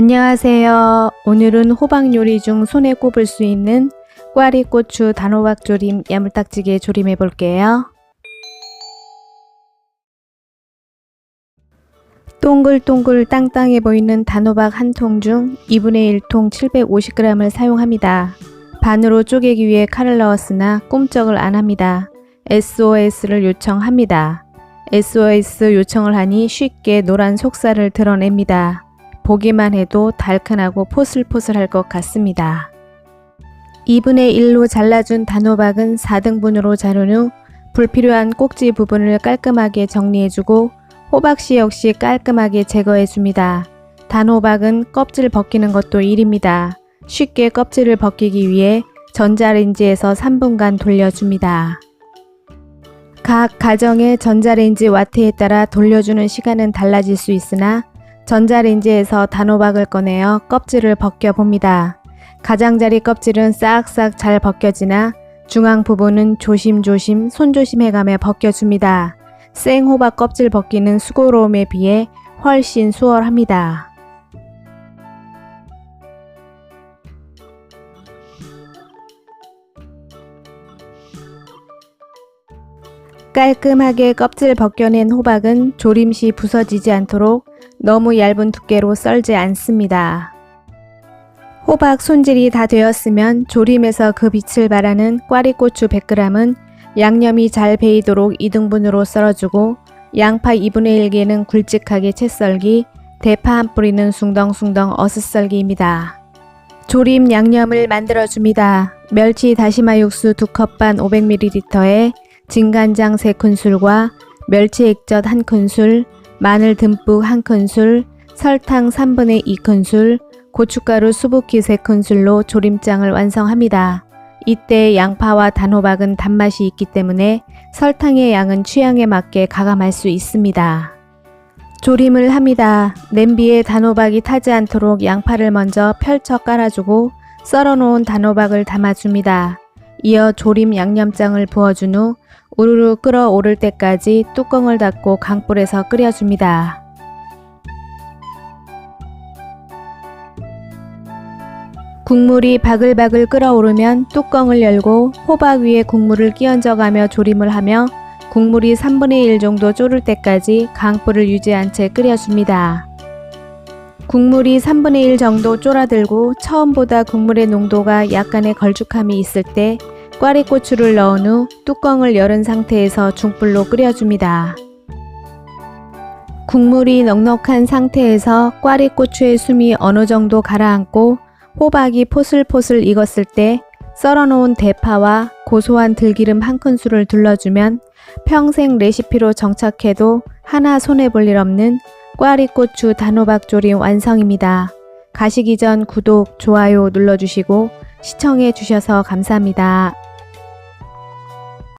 안녕하세요. 오늘은 호박 요리 중 손에 꼽을 수 있는 꽈리고추 단호박 조림 야물딱지게 조림해 볼게요. 동글동글 땅땅해 보이는 단호박 한 통 중 2분의 1통 750g을 사용합니다. 반으로 쪼개기 위해 칼을 넣었으나 꼼짝을 안 합니다. SOS를 요청합니다. SOS 요청을 하니 쉽게 노란 속살을 드러냅니다. 보기만 해도 달큰하고 포슬포슬할 것 같습니다. 2분의 1로 잘라준 단호박은 4등분으로 자른 후 불필요한 꼭지 부분을 깔끔하게 정리해주고 호박씨 역시 깔끔하게 제거해줍니다. 단호박은 껍질 벗기는 것도 일입니다. 쉽게 껍질을 벗기기 위해 전자레인지에서 3분간 돌려줍니다. 각 가정의 전자레인지 와트에 따라 돌려주는 시간은 달라질 수 있으나 전자레인지에서 단호박을 꺼내어 껍질을 벗겨봅니다. 가장자리 껍질은 싹싹 잘 벗겨지나 중앙 부분은 조심조심 손조심해가며 벗겨줍니다. 생호박 껍질 벗기는 수고로움에 비해 훨씬 수월합니다. 깔끔하게 껍질 벗겨낸 호박은 조림 시 부서지지 않도록 너무 얇은 두께로 썰지 않습니다. 호박 손질이 다 되었으면 조림에서 그 빛을 발하는 꽈리고추 100g은 양념이 잘 배이도록 2등분으로 썰어주고 양파 2분의 1개는 굵직하게 채 썰기, 대파 한 뿌리는 숭덩숭덩 어슷 썰기입니다. 조림 양념을 만들어줍니다. 멸치 다시마 육수 2컵 반 500ml에 진간장 3큰술과 멸치 액젓 1큰술, 마늘 듬뿍 1큰술, 설탕 3분의 2큰술, 고춧가루 수북히 3큰술로 조림장을 완성합니다. 이때 양파와 단호박은 단맛이 있기 때문에 설탕의 양은 취향에 맞게 가감할 수 있습니다. 조림을 합니다. 냄비에 단호박이 타지 않도록 양파를 먼저 펼쳐 깔아주고 썰어놓은 단호박을 담아줍니다. 이어 조림 양념장을 부어준 후 우르르 끓어오를 때까지 뚜껑을 닫고 강불에서 끓여줍니다. 국물이 바글바글 끓어오르면 뚜껑을 열고 호박 위에 국물을 끼얹어가며 조림을 하며 국물이 3분의 1 정도 졸을 때까지 강불을 유지한 채 끓여줍니다. 국물이 3분의 1 정도 쫄아들고 처음보다 국물의 농도가 약간의 걸쭉함이 있을 때 꽈리고추를 넣은 후 뚜껑을 열은 상태에서 중불로 끓여줍니다. 국물이 넉넉한 상태에서 꽈리고추의 숨이 어느 정도 가라앉고 호박이 포슬포슬 익었을 때 썰어놓은 대파와 고소한 들기름 한 큰술을 둘러주면 평생 레시피로 정착해도 하나 손해볼 일 없는 꽈리고추 단호박 조림 완성입니다. 가시기 전 구독, 좋아요 눌러주시고 시청해 주셔서 감사합니다.